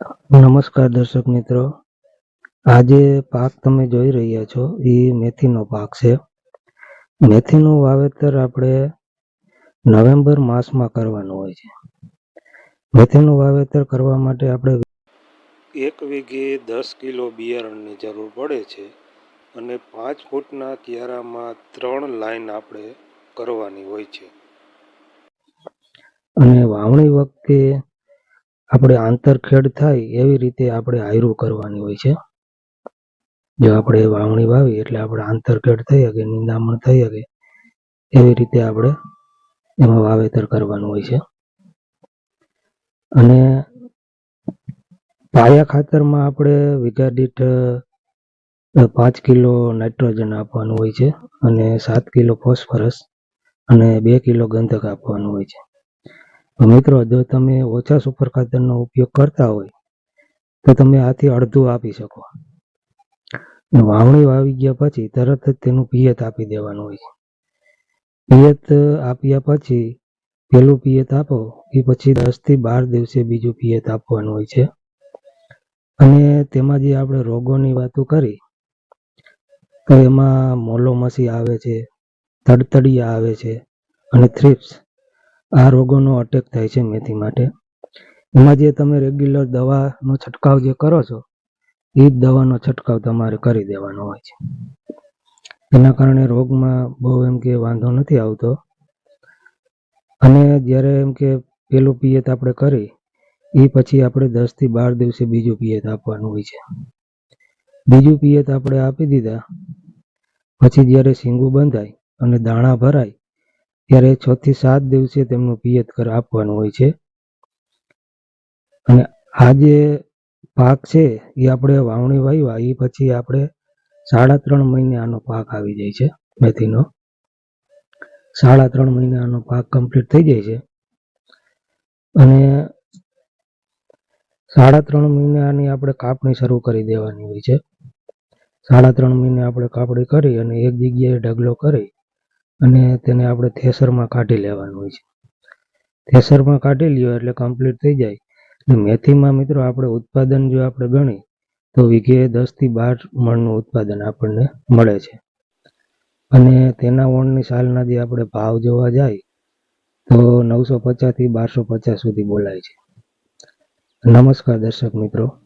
નમસ્કાર દર્શક મિત્રો. આજે પાક તમે જોઈ રહ્યા છો એ મેથીનો પાક છે. મેથીનું વાવેતર આપણે નવેમ્બર માસમાં કરવાનું હોય છે. મેથીનું વાવેતર કરવા માટે આપણે એક વીઘે દસ કિલો બિયારણની જરૂર પડે છે અને પાંચ ફૂટના કિયારામાં ત્રણ લાઈન આપણે કરવાની હોય છે. અને વાવણી વખતે આપણે આંતરખેડ થાય એવી રીતે આપણે આયરું કરવાની હોય છે. જો આપણે વાવણી વાવી એટલે આપણે આંતરખેડ થઈ શકે, નિંદામણ થઈ શકે, એવી રીતે આપણે એમાં વાવેતર કરવાનું હોય છે. અને પાયા ખાતરમાં આપણે વીઘા દીઠ પાંચ કિલો નાઇટ્રોજન આપવાનું હોય છે અને સાત કિલો ફોસ્ફરસ અને બે કિલો ગંધક આપવાનું હોય છે. મિત્રો, જો તમે ઓછા સુપર ખાતરનો ઉપયોગ કરતા હોય, તો તમે આથી અડધું આપી શકો. વાવણી વાવી ગયા પછી તરત જ તેનું પિયત આપી દેવાનું હોય પિયત આપ્યા પછી પેલું પિયત આપો એ પછી દસથી બાર દિવસે બીજું પિયત આપવાનું હોય છે. અને તેમાં જે આપણે રોગોની વાતો કરી, તો એમાં મોલોમસી આવે છે, તડતડિયા આવે છે, અને થ્રિપ્સ આ રોગોનો અટેક થાય છે મેથી માટે. એમાં જે તમે રેગ્યુલર દવાનો છંટકાવ જે કરો છો, એ જ દવાનો છંટકાવ તમારે કરી દેવાનો હોય છે. એના કારણે રોગમાં બહુ એમ કે વાંધો નથી આવતો. અને જ્યારે એમ કે પેલું પિયત આપણે કરી, એ પછી આપણે દસથી બાર દિવસે બીજું પિયત આપવાનું હોય છે. બીજું પિયત આપણે આપી દીધા, પછી જ્યારે શીંગું બંધાય અને દાણા ભરાય ત્યારે છ થી સાત દિવસે તેમનું પિયત કર આપવાનું હોય છે. અને આ જે પાક છે એ આપણે વાવણી વાવ્યા એ પછી આપણે સાડા ત્રણ મહિને આનો પાક આવી જાય છે, મેથીનો. સાડા ત્રણ મહિને આનો પાક કમ્પ્લીટ થઈ જાય છે. અને સાડા ત્રણ મહિને આની આપણે કાપણી શરૂ કરી દેવાની હોય છે. સાડા ત્રણ મહિને આપણે કાપણી કરી અને એક જગ્યાએ ઢગલો કરી અને તેને આપણે થેસરમાં કાઢી લેવાનું હોય છે. થેસરમાં કાઢી લ્યો એટલે કમ્પ્લીટ થઈ જાય. અને મેથીમાં મિત્રો આપણે ઉત્પાદન જો આપણે ગણી તો વીઘે દસથી બાર મણનું ઉત્પાદન આપણને મળે છે. અને તેના ઓણની સાલના જે આપણે ભાવ જોવા જાય, તો નવસો પચાસથી બારસો પચાસ સુધી બોલાય છે. નમસ્કાર દર્શક મિત્રો.